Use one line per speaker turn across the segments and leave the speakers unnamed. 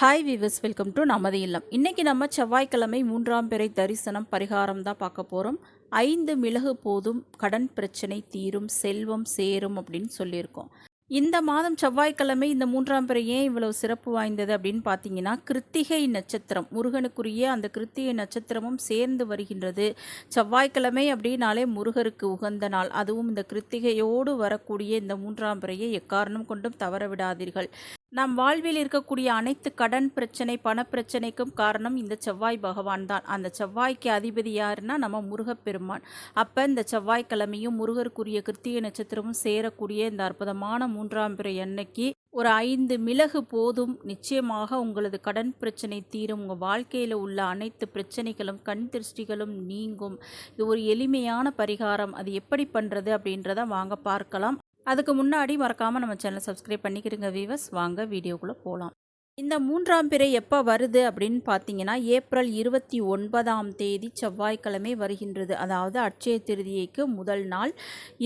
Hi viewers welcome to நமது இல்லம். இன்றைக்கி நம்ம செவ்வாய்க்கிழமை மூன்றாம் பிறை தரிசனம் பரிகாரம் தான் பார்க்க போகிறோம் ஐந்து மிளகு போதும் கடன் பிரச்சனை தீரும் செல்வம் சேரும் அப்படின்னு சொல்லியிருக்கோம். இந்த மாதம் செவ்வாய்க்கிழமை இந்த மூன்றாம் பிறை ஏன் இவ்வளவு சிறப்பு வாய்ந்தது அப்படின்னு பார்த்தீங்கன்னா கிருத்திகை நட்சத்திரம் முருகனுக்குரிய அந்த கிருத்திகை நட்சத்திரமும் சேர்ந்து வருகின்றது. செவ்வாய்க்கிழமை அப்படின்னாலே முருகருக்கு உகந்த நாள். அதுவும் இந்த கிருத்திகையோடு வரக்கூடிய இந்த மூன்றாம் பிறையை எக்காரணம் கொண்டும் தவற விடாதீர்கள். நம் வாழ்வில் இருக்கக்கூடிய அனைத்து கடன் பிரச்சனை பணப்பிரச்சனைக்கும் காரணம் இந்த செவ்வாய் பகவான் தான். அந்த செவ்வாய்க்கு அதிபதி யாருன்னா நம்ம முருகப்பெருமான். அப்போ இந்த செவ்வாய்க்கிழமையும் முருகருக்குரிய கிருத்திய நட்சத்திரமும் சேரக்கூடிய இந்த அற்புதமான மூன்றாம் பிறை அன்னைக்கு ஒரு ஐந்து மிளகு போதும். நிச்சயமாக உங்களது கடன் பிரச்சனை தீரும். உங்கள் வாழ்க்கையில் உள்ள அனைத்து பிரச்சனைகளும் கண் திருஷ்டிகளும் நீங்கும். இது ஒரு எளிமையான பரிகாரம். அது எப்படி பண்ணுறது அப்படின்றத வாங்க பார்க்கலாம். அதுக்கு முன்னாடி மறக்காமல் நம்ம சேனலை சப்ஸ்கிரைப் பண்ணிக்கிறங்க வீவர்ஸ் வாங்க வீடியோக்குள்ளே போகலாம் இந்த மூன்றாம் பிறை எப்போ வருது அப்படின்னு பார்த்தீங்கன்னா ஏப்ரல் இருபத்தி ஒன்பதாம் தேதி செவ்வாய்க்கிழமை வருகின்றது. அதாவது அட்சய திருதியைக்கு முதல் நாள்.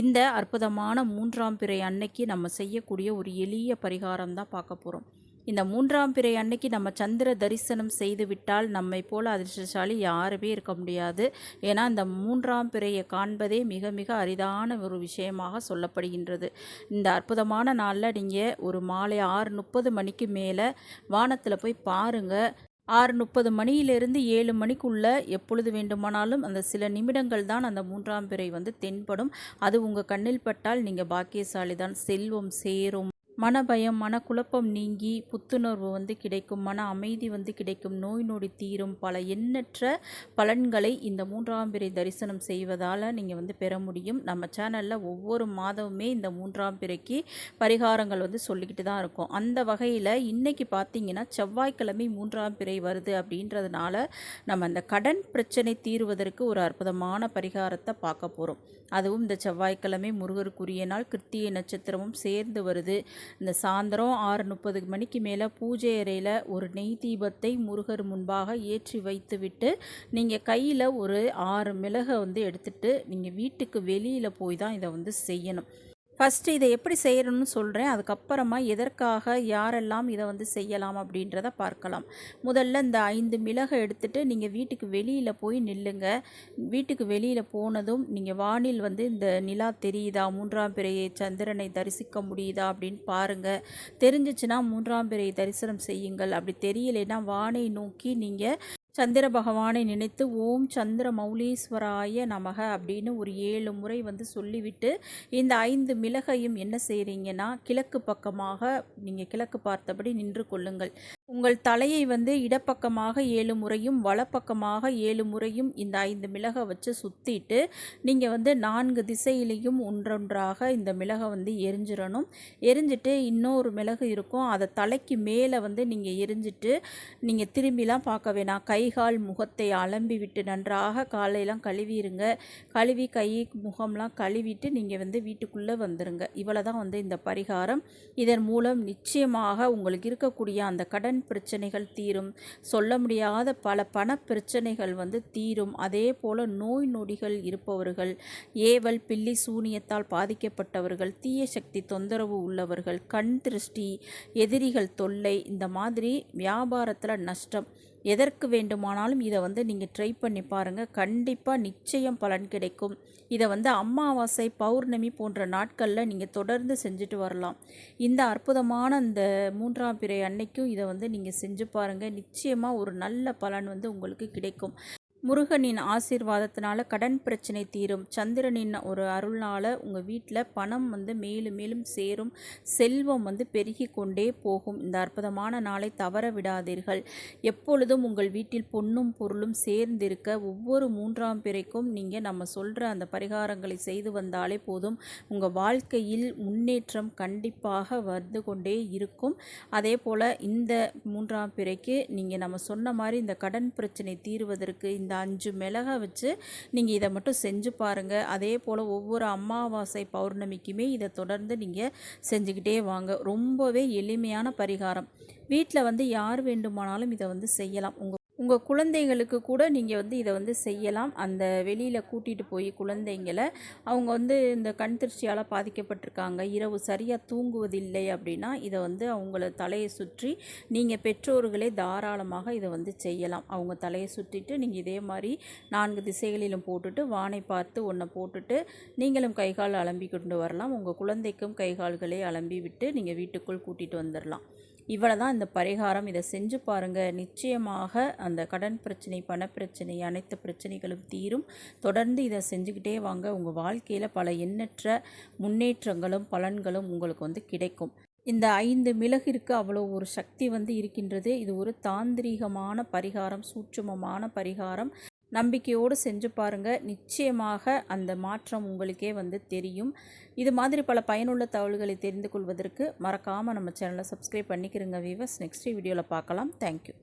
இந்த அற்புதமான மூன்றாம் பிறை அன்னைக்கு நம்ம செய்யக்கூடிய ஒரு எளிய பரிகாரம் தான் பார்க்க போகிறோம் இந்த மூன்றாம் பிறை அன்னைக்கு நம்ம சந்திர தரிசனம் செய்துவிட்டால் நம்மை போல அதிர்ஷ்டசாலி யாருமே இருக்க முடியாது. ஏன்னா இந்த மூன்றாம் பிறையை காண்பதே மிக மிக அரிதான ஒரு விஷயமாக சொல்லப்படுகின்றது. இந்த அற்புதமான நாளில் நீங்கள் ஒரு மாலை ஆறு முப்பது மணிக்கு மேலே வானத்தில் போய் பாருங்கள் ஆறு முப்பது மணியிலிருந்து ஏழு மணிக்குள்ளே எப்பொழுது வேண்டுமானாலும் அந்த சில நிமிடங்கள் தான் அந்த மூன்றாம் பிறை வந்து தென்படும். அது உங்கள் கண்ணில் பட்டால் நீங்கள் பாக்கியசாலி தான் செல்வம் சேரும். மனபயம் மனக்குழப்பம் நீங்கி புத்துணர்வு வந்து கிடைக்கும் மன அமைதி வந்து கிடைக்கும் நோய் நொடி தீரும் பல எண்ணற்ற பலன்களை இந்த மூன்றாம் பிறை தரிசனம் செய்வதால் நீங்கள் வந்து பெற முடியும். நம்ம சேனலில் ஒவ்வொரு மாதமுமே இந்த மூன்றாம் பிறைக்கு பரிகாரங்கள் வந்து சொல்லிக்கிட்டு தான் இருக்கும். அந்த வகையில் இன்றைக்கி பார்த்தீங்கன்னா செவ்வாய்க்கிழமை மூன்றாம் பிறை வருது அப்படின்றதுனால நம்ம அந்த கடன் பிரச்சனை தீர்வதற்கு ஒரு அற்புதமான பரிகாரத்தை பார்க்க போகிறோம் அதுவும் இந்த செவ்வாய்க்கிழமை முருகருக்குரிய நாள் கிருத்திகை நட்சத்திரமும் சேர்ந்து வருது. இந்த சாயந்தரம் ஆறு முப்பது மணிக்கு மேலே பூஜை அறையில் ஒரு நெய் தீபத்தை முருகர் முன்பாக ஏற்றி வைத்துவிட்டு நீங்கள் கையில் ஒரு ஆறு மிளகை வந்து எடுத்துகிட்டு நீங்கள் வீட்டுக்கு வெளியில் போய் தான் இதை வந்து செய்யணும். ஃபஸ்ட்டு இதை எப்படி செய்யணும்னு சொல்கிறேன் அதுக்கப்புறமா எதற்காக யாரெல்லாம் இதை வந்து செய்யலாம் அப்படின்றத பார்க்கலாம். முதல்ல இந்த ஐந்து மிளகை எடுத்துகிட்டு நீங்கள் வீட்டுக்கு வெளியில் போய் நில்லுங்க. வீட்டுக்கு வெளியில் போனதும் நீங்கள் வானில் வந்து இந்த நிலா தெரியுதா? மூன்றாம் பிறையை சந்திரனை தரிசிக்க முடியுதா? அப்படின்னு பாருங்கள் தெரிஞ்சிச்சுன்னா மூன்றாம் பிறையை தரிசனம் செய்யுங்கள். அப்படி தெரியலைன்னா வானை நோக்கி நீங்கள் சந்திர பகவானை நினைத்து ஓம் சந்திர மௌலீஸ்வராய நமக அப்படின்னு ஒரு ஏழு முறை வந்து சொல்லிவிட்டு இந்த ஐந்து மிளகையும் என்ன செய்கிறீங்கன்னா கிழக்கு பக்கமாக நீங்கள் கிழக்கு பார்த்தபடி நின்று கொள்ளுங்கள். உங்கள் தலையை வந்து இடப்பக்கமாக ஏழு முறையும் வலப்பக்கமாக ஏழு முறையும் இந்த ஐந்து மிளகை வச்சு சுற்றிட்டு நீங்கள் வந்து நான்கு திசையிலையும் ஒன்றொன்றாக இந்த மிளகை வந்து எரிஞ்சிடணும். எரிஞ்சிட்டு இன்னொரு மிளகு இருக்கும். அதை தலைக்கு மேலே வந்து நீங்கள் எரிஞ்சிட்டு நீங்கள் திரும்பிலாம் பார்க்க வேணாம். கைகால் முகத்தை அலம்பி விட்டு நன்றாக காலையெல்லாம் கழுவிடுங்க கழுவி கை முகம்லாம் கழுவிட்டு நீங்கள் வந்து வீட்டுக்குள்ளே வந்துடுங்க இவ்வளோ தான் வந்து இந்த பரிகாரம். இதன் மூலம் நிச்சயமாக உங்களுக்கு இருக்கக்கூடிய அந்த கடன் பிரச்சனைகள் தீரும். சொல்ல முடியாத பல பண பிரச்சனைகள் வந்து தீரும். அதே போல் நோய் நொடிகள் இருப்பவர்கள் ஏவல் பில்லி சூனியத்தால் பாதிக்கப்பட்டவர்கள் தீய சக்தி தொந்தரவு உள்ளவர்கள் கண் திருஷ்டி எதிரிகள் தொல்லை இந்த மாதிரி வியாபாரத்தில் நஷ்டம் எதற்கு வேண்டுமானாலும் இதை வந்து நீங்கள் ட்ரை பண்ணி பாருங்கள் கண்டிப்பாக நிச்சயம் பலன் கிடைக்கும். இதை வந்து அமாவாசை பௌர்ணமி போன்ற நாட்களில் நீங்கள் தொடர்ந்து செஞ்சுட்டு வரலாம். இந்த அற்புதமான இந்த மூன்றாம் பிறை அன்னைக்கும் இதை வந்து நீங்கள் செஞ்சு பாருங்கள் நிச்சயமாக ஒரு நல்ல பலன் வந்து உங்களுக்கு கிடைக்கும். முருகனின் ஆசீர்வாதத்தினால கடன் பிரச்சனை தீரும். சந்திரனின் ஒரு அருள்னால் உங்கள் வீட்டில் பணம் வந்து மேலும் மேலும் சேரும். செல்வம் வந்து பெருகி கொண்டே போகும். இந்த அற்புதமான நாளை தவற விடாதீர்கள். எப்பொழுதும் உங்கள் வீட்டில் பொன்னும் பொருளும் சேர்ந்திருக்க ஒவ்வொரு மூன்றாம் பிறைக்கும் நீங்கள் நம்ம சொல்கிற அந்த பரிகாரங்களை செய்து வந்தாலே போதும். உங்கள் வாழ்க்கையில் முன்னேற்றம் கண்டிப்பாக வந்து கொண்டே இருக்கும். அதே போல் இந்த மூன்றாம் பிறைக்கு நீங்கள் நம்ம சொன்ன மாதிரி இந்த கடன் பிரச்சனை தீர்வதற்கு இந்த அஞ்சு மிளகா வச்சு நீங்கள் இதை மட்டும் செஞ்சு பாருங்கள் அதே போல் ஒவ்வொரு அமாவாசை பௌர்ணமிக்குமே இதை தொடர்ந்து நீங்கள் செஞ்சுக்கிட்டே வாங்க. ரொம்பவே எளிமையான பரிகாரம். வீட்டில் வந்து யார் வேண்டுமானாலும் இதை வந்து செய்யலாம். உங்கள் உங்கள் குழந்தைகளுக்கு கூட நீங்கள் வந்து இதை வந்து செய்யலாம். அந்த வெளியில் கூட்டிகிட்டு போய் குழந்தைங்களை அவங்க வந்து இந்த கண் திருச்சியால் பாதிக்கப்பட்டிருக்காங்க இரவு சரியாக தூங்குவதில்லை அப்படின்னா இதை வந்து அவங்கள தலையை சுற்றி நீங்கள் பெற்றோர்களே தாராளமாக இதை வந்து செய்யலாம். அவங்க தலையை சுற்றிட்டு நீங்கள் இதே மாதிரி நான்கு திசைகளிலும் போட்டுட்டு வானை பார்த்து ஒன்றை போட்டுட்டு நீங்களும் கைகால் அலம்பி கொண்டு வரலாம். உங்கள் குழந்தைக்கும் கைகால்களை அலம்பி விட்டு நீங்கள் வீட்டுக்குள் கூட்டிகிட்டு வந்துடலாம் இவ்வளோ தான் இந்த பரிகாரம். இதை செஞ்சு பாருங்கள் நிச்சயமாக அந்த கடன் பிரச்சனை பணப்பிரச்சனை அனைத்து பிரச்சனைகளும் தீரும். தொடர்ந்து இதை செஞ்சுக்கிட்டே வாங்க. உங்கள் வாழ்க்கையில் பல எண்ணற்ற முன்னேற்றங்களும் பலன்களும் உங்களுக்கு வந்து கிடைக்கும். இந்த ஐந்து மிளகிற்கு அவ்வளோ ஒரு சக்தி வந்து இருக்கின்றது. இது ஒரு தாந்திரீகமான பரிகாரம் சூட்சுமமான பரிகாரம். நம்பிக்கையோடு செஞ்சு பாருங்கள் நிச்சயமாக அந்த மாற்றம் உங்களுக்கே வந்து தெரியும். இது மாதிரி பல பயனுள்ள தகவல்களை தெரிந்து கொள்வதற்கு மறக்காமல் நம்ம சேனலை சப்ஸ்கிரைப் பண்ணிக்கிறங்க வீவர்ஸ் நெக்ஸ்ட் வீடியோவில் பார்க்கலாம். தேங்க்யூ